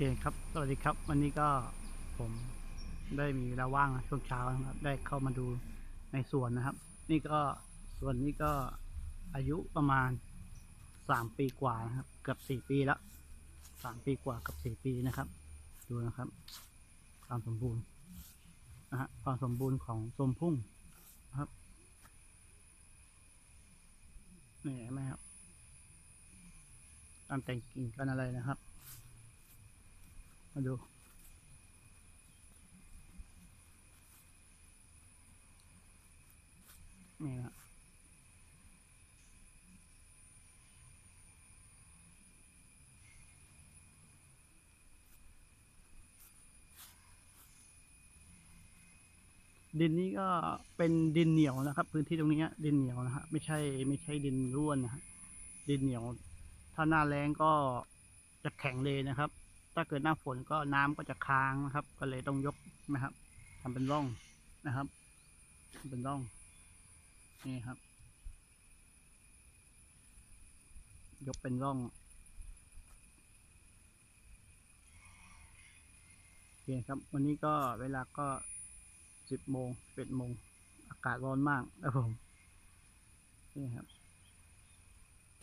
คครับ สวัสดีครับ วันนี้ก็ผมได้มีเวลาว่างช่วงเช้านะครับ ได้เข้ามาดูในสวนนะครับ นี่ก็สวนนี้ก็อายุประมาณสามปีกว่านะครับ เกือบสี่ปีแล้วสามปีกว่ากับสี่ปีนะครับ ดูนะครับ ความสมบูรณ์นะฮะความสมบูรณ์ของสมพุ่งนะครับนี่เห็นไหมครับการแต่งกิ่งกันอะไรนะครับ มาดูนี่นะดินนี้ก็เป็นดินเหนียวนะครับ พื้นที่ตรงนี้ดินเหนียวนะฮะไม่ใช่ไม่ใช่ดินร่วนนะฮะดินเหนียว ถ้าหน้าแรงก็จะแข็งเลยนะครับ ถ้าเกิดหน้าฝนก็น้ำก็จะค้างนะครับ ก็เลยต้องยกนะครับทำเป็นร่องนะครับทำเป็นร่อง นี่ครับ ยกเป็นร่องโอเคครับ วันนี้ก็เวลาก็สิบโมงเอ็ดโมงอากาศร้อนมากครับผม นี่ครับ